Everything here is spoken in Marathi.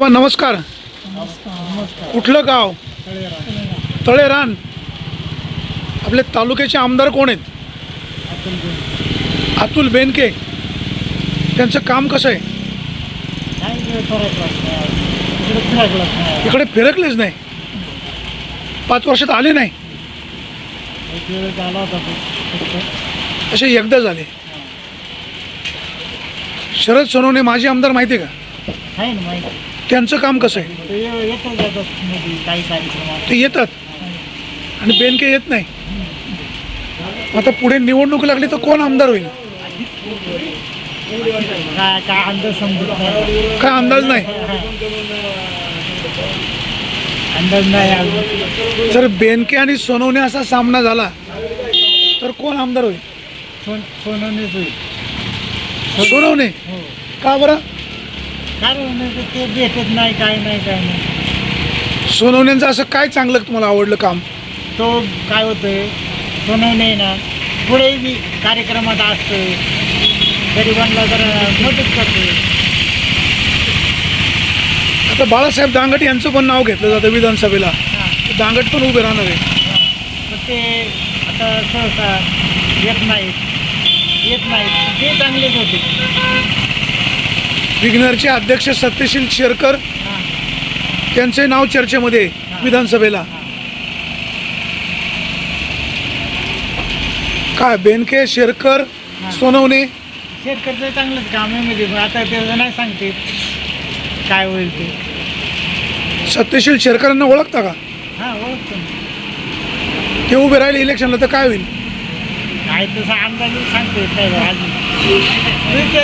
बाबा नमस्कार. कुठलं गाव? तळेरान. आपले तालुक्याचे आमदार कोण आहेत? अतुल बेनके. त्यांचं काम कसं आहे? इकडे फिरकलेच नाही. पाच वर्षात आले नाही. असे एकदा झाले. शरद सोनवणे माजी आमदार माहिती आहे का? त्यांचं काम कसं आहे? ते येतो जातात मध्ये काही कार्यक्रमात. ते येतात. आणि बेनके येत नाही. आता पुढे निवडणूक लागली तर कोण आमदार होईल? काय काय अंदाज समजत नाही. काय अंदाज नाही? अंदाज नाही अजून. जर बेनके आणि सोनवणे असा सामना झाला तर कोण आमदार होईल? सोन सोनवणेच होईल. सोनवणे? हो. का बरं? कारण ते- ते भेटत नाही काय नाही काय नाही. सोनवण्यांचं असं काय चांगलं तुम्हाला आवडलं काम? तो काय होतंय सोनवणे ना पुढे बी कार्यक्रमात असतोय. गरिबांना जरा मदत करतोय. आता बाळासाहेब दांगट यांचं पण नाव घेतलं जातं विधानसभेला. हां. दांगट पण उभे राहणार आहे. पण ते आता सहसा येत नाहीत. येत नाहीत. ते चांगलेच होते. विघ्नरचे अध्यक्ष सत्यशील शेरकर त्यांचे नाव चर्चेमध्ये विधानसभेला. काय बेनके शेरकर सोनवणे? शेतकऱ्याचं चांगलंच काम आहे म्हणजे आता त्याचं नाही सांगते. काय होईल ते. सत्यशील शेरकरांना ओळखता का? हां ओळखतो. ते उभे राहिले इलेक्शनला तर काय होईल? काय तसं अंदाजे सांगते काय अजून. दुःख